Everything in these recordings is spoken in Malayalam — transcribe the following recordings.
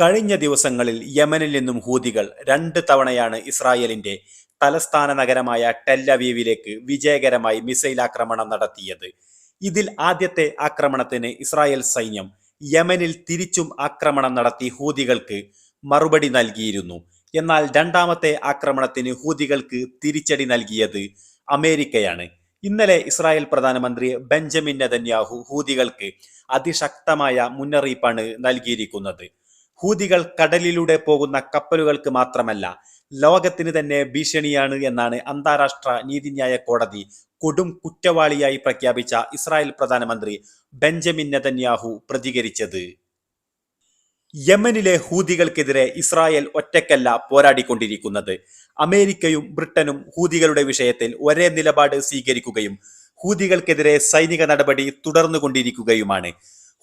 കഴിഞ്ഞ ദിവസങ്ങളിൽ യമനിൽ നിന്നും ഹൂതികൾ രണ്ട് തവണയാണ് ഇസ്രായേലിന്റെ തലസ്ഥാന നഗരമായ ടെല്ലവീവിലേക്ക് വിജയകരമായി മിസൈൽ ആക്രമണം നടത്തിയത്. ഇതിൽ ആദ്യത്തെ ആക്രമണത്തിന് ഇസ്രായേൽ സൈന്യം യമനിൽ തിരിച്ചും ആക്രമണം നടത്തി ഹൂതികൾക്ക് മറുപടി നൽകിയിരുന്നു. എന്നാൽ രണ്ടാമത്തെ ആക്രമണത്തിന് ഹൂതികൾക്ക് തിരിച്ചടി നൽകിയത് അമേരിക്കയാണ്. ഇന്നലെ ഇസ്രായേൽ പ്രധാനമന്ത്രി ബെഞ്ചമിൻ നെതന്യാഹു ഹൂതികൾക്ക് അതിശക്തമായ മുന്നറിയിപ്പാണ് നൽകിയിരിക്കുന്നത്. ഹൂതികൾ കടലിലൂടെ പോകുന്ന കപ്പലുകൾക്ക് മാത്രമല്ല ലോകത്തിന് തന്നെ ഭീഷണിയാണ് എന്നാണ് അന്താരാഷ്ട്ര നീതിന്യായ കോടതി കൊടും കുറ്റവാളിയായി പ്രഖ്യാപിച്ച ഇസ്രായേൽ പ്രധാനമന്ത്രി ബെഞ്ചമിൻ നെതന്യാഹു പ്രതികരിച്ചത്. യമനിലെ ഹൂതികൾക്കെതിരെ ഇസ്രായേൽ ഒറ്റക്കല്ല പോരാടിക്കൊണ്ടിരിക്കുന്നത്. അമേരിക്കയും ബ്രിട്ടനും ഹൂതികളുടെ വിഷയത്തിൽ ഒരേ നിലപാട് സ്വീകരിക്കുകയും ഹൂതികൾക്കെതിരെ സൈനിക നടപടി തുടർന്നുകൊണ്ടിരിക്കുകയുമാണ്.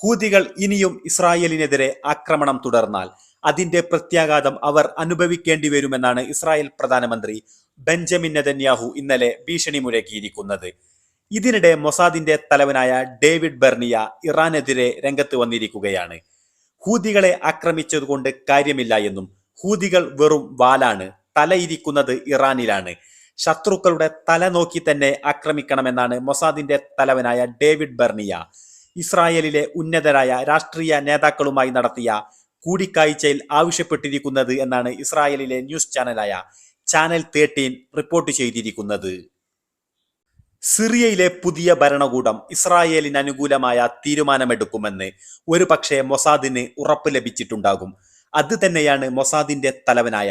ഹൂതികൾ ഇനിയും ഇസ്രായേലിനെതിരെ ആക്രമണം തുടർന്നാൽ അതിന്റെ പ്രത്യാഘാതം അവർ അനുഭവിക്കേണ്ടി വരുമെന്നാണ് ഇസ്രായേൽ പ്രധാനമന്ത്രി ബെഞ്ചമിൻ നെതന്യാഹു ഇന്നലെ ഭീഷണി മുഴക്കിയിരിക്കുന്നത് ഇതിനിടെ മൊസാദിന്റെ തലവനായ ഡേവിഡ് ബെർണിയ ഇറാനെതിരെ രംഗത്ത് വന്നിരിക്കുകയാണ്. ഹൂതികളെ ആക്രമിച്ചതുകൊണ്ട് കാര്യമില്ല എന്നും ഹൂതികൾ വെറും വാലാണ് തലയിരിക്കുന്നത് ഇറാനിലാണ്. ശത്രുക്കളുടെ തല നോക്കി തന്നെ ആക്രമിക്കണമെന്നാണ് മൊസാദിന്റെ തലവനായ ഡേവിഡ് ബെർണിയ ഇസ്രായേലിലെ ഉന്നതരായ രാഷ്ട്രീയ നേതാക്കളുമായി നടത്തിയ കൂടിക്കാഴ്ചയിൽ ആവശ്യപ്പെട്ടിരിക്കുന്നത് എന്നാണ് ഇസ്രായേലിലെ ന്യൂസ് ചാനലായ ചാനൽ തേർട്ടീൻ റിപ്പോർട്ട് ചെയ്തിരിക്കുന്നത്. സിറിയയിലെ പുതിയ ഭരണകൂടം ഇസ്രായേലിന് അനുകൂലമായ തീരുമാനമെടുക്കുമെന്ന് ഒരു പക്ഷേ മൊസാദിന് ഉറപ്പ് ലഭിച്ചിട്ടുണ്ടാകും. അത് തന്നെയാണ് മൊസാദിന്റെ തലവനായ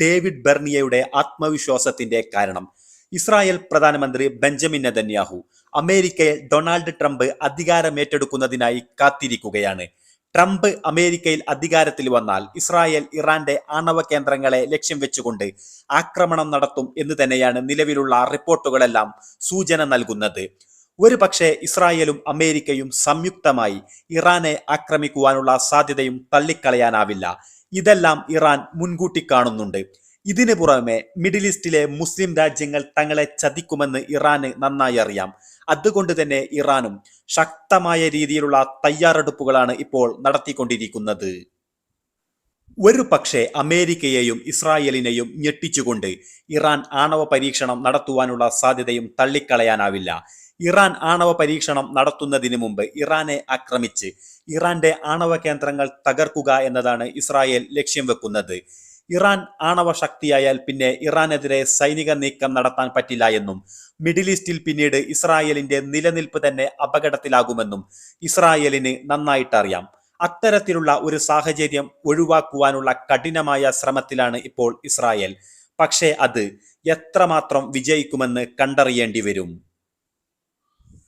ഡേവിഡ് ബെർണിയയുടെ ആത്മവിശ്വാസത്തിന്റെ കാരണം. ഇസ്രായേൽ പ്രധാനമന്ത്രി ബെഞ്ചമിൻ നെതന്യാഹു അമേരിക്കയിൽ ഡൊണാൾഡ് ട്രംപ് അധികാരമേറ്റെടുക്കുന്നതിനായി കാത്തിരിക്കുകയാണ്. ട്രംപ് അമേരിക്കയിൽ അധികാരത്തിൽ വന്നാൽ ഇസ്രായേൽ ഇറാന്റെ ആണവ കേന്ദ്രങ്ങളെ ലക്ഷ്യം വെച്ചുകൊണ്ട് ആക്രമണം നടത്തും എന്ന് തന്നെയാണ് നിലവിലുള്ള റിപ്പോർട്ടുകളെല്ലാം സൂചന നൽകുന്നത്. ഒരു പക്ഷേ ഇസ്രായേലും അമേരിക്കയും സംയുക്തമായി ഇറാനെ ആക്രമിക്കുവാനുള്ള സാധ്യതയും തള്ളിക്കളയാനാവില്ല. ഇതെല്ലാം ഇറാൻ മുൻകൂട്ടി കാണുന്നുണ്ട്. ഇതിനു പുറമെ മിഡിൽ ഈസ്റ്റിലെ മുസ്ലിം രാജ്യങ്ങൾ തങ്ങളെ ചതിക്കുമെന്ന് ഇറാന് നന്നായി അറിയാം. അതുകൊണ്ട് തന്നെ ഇറാനും ശക്തമായ രീതിയിലുള്ള തയ്യാറെടുപ്പുകളാണ് ഇപ്പോൾ നടത്തിക്കൊണ്ടിരിക്കുന്നത്. ഒരു പക്ഷേ അമേരിക്കയെയും ഇസ്രായേലിനെയും ഞെട്ടിച്ചുകൊണ്ട് ഇറാൻ ആണവ പരീക്ഷണം നടത്തുവാനുള്ള സാധ്യതയും തള്ളിക്കളയാനാവില്ല. ഇറാൻ ആണവ പരീക്ഷണം നടത്തുന്നതിന് മുമ്പ് ഇറാനെ ആക്രമിച്ച് ഇറാന്റെ ആണവ കേന്ദ്രങ്ങൾ തകർക്കുക എന്നതാണ് ഇസ്രായേൽ ലക്ഷ്യം വെക്കുന്നത്. ഇറാൻ ആണവ ശക്തിയായാൽ പിന്നെ ഇറാനെതിരെ സൈനിക നീക്കം നടത്താൻ പറ്റില്ല എന്നും മിഡിൽ ഈസ്റ്റിൽ പിന്നീട് ഇസ്രായേലിന്റെ നിലനിൽപ്പ് തന്നെ അപകടത്തിലാകുമെന്നും ഇസ്രായേലിന് നന്നായിട്ടറിയാം. അത്തരത്തിലുള്ള ഒരു സാഹചര്യം ഒഴിവാക്കുവാനുള്ള കഠിനമായ ശ്രമത്തിലാണ് ഇപ്പോൾ ഇസ്രായേൽ. പക്ഷേ അത് എത്രമാത്രം വിജയിക്കുമെന്ന് കണ്ടറിയേണ്ടി വരും.